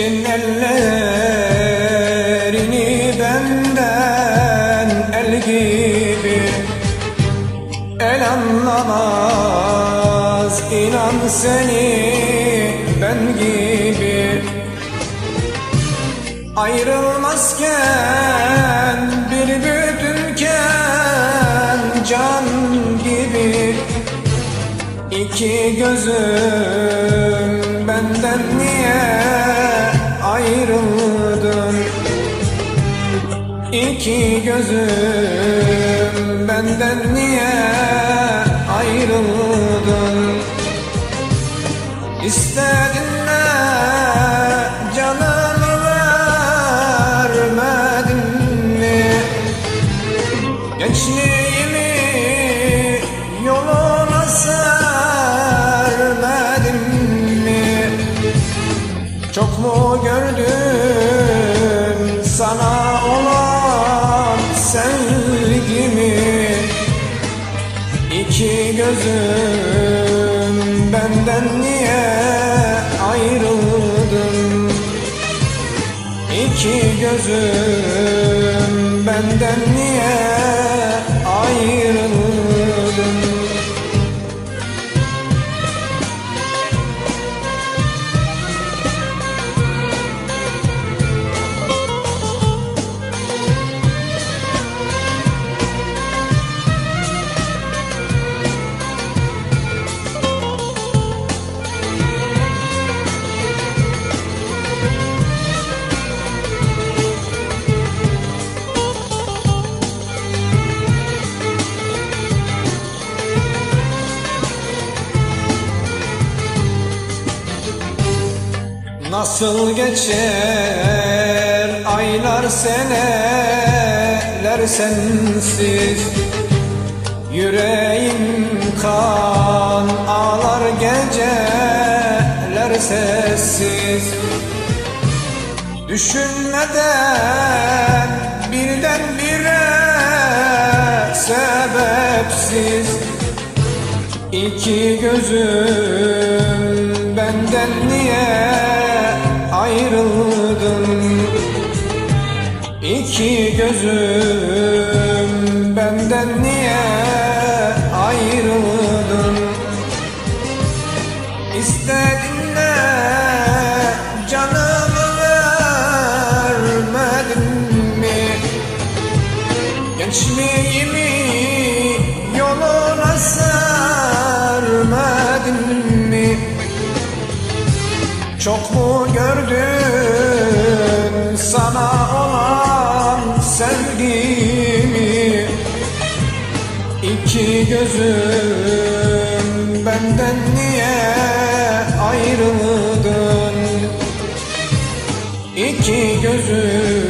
Çektin ellerini benden el gibi. El anlamaz inan seni ben gibi. Ayrılmazken bir bütünken can gibi. İki gözüm benden niye ayrıldın İki gözüm benden niye gördüm sana olan sevgimi. İki gözüm benden niye ayrıldın? İki gözüm benden niye Nasıl geçer aylar seneler sensiz? Yüreğim kan ağlar geceler sessiz. Düşünmeden birden bire sebepsiz. İki gözüm benden niye ayrıldın İki gözüm benden niye ayrıldın İstedin de canımı vermedin mi? Gençliğimi Çok mu gördün sana olan sevgimi? İki gözüm benden niye ayrıldın? İki gözüm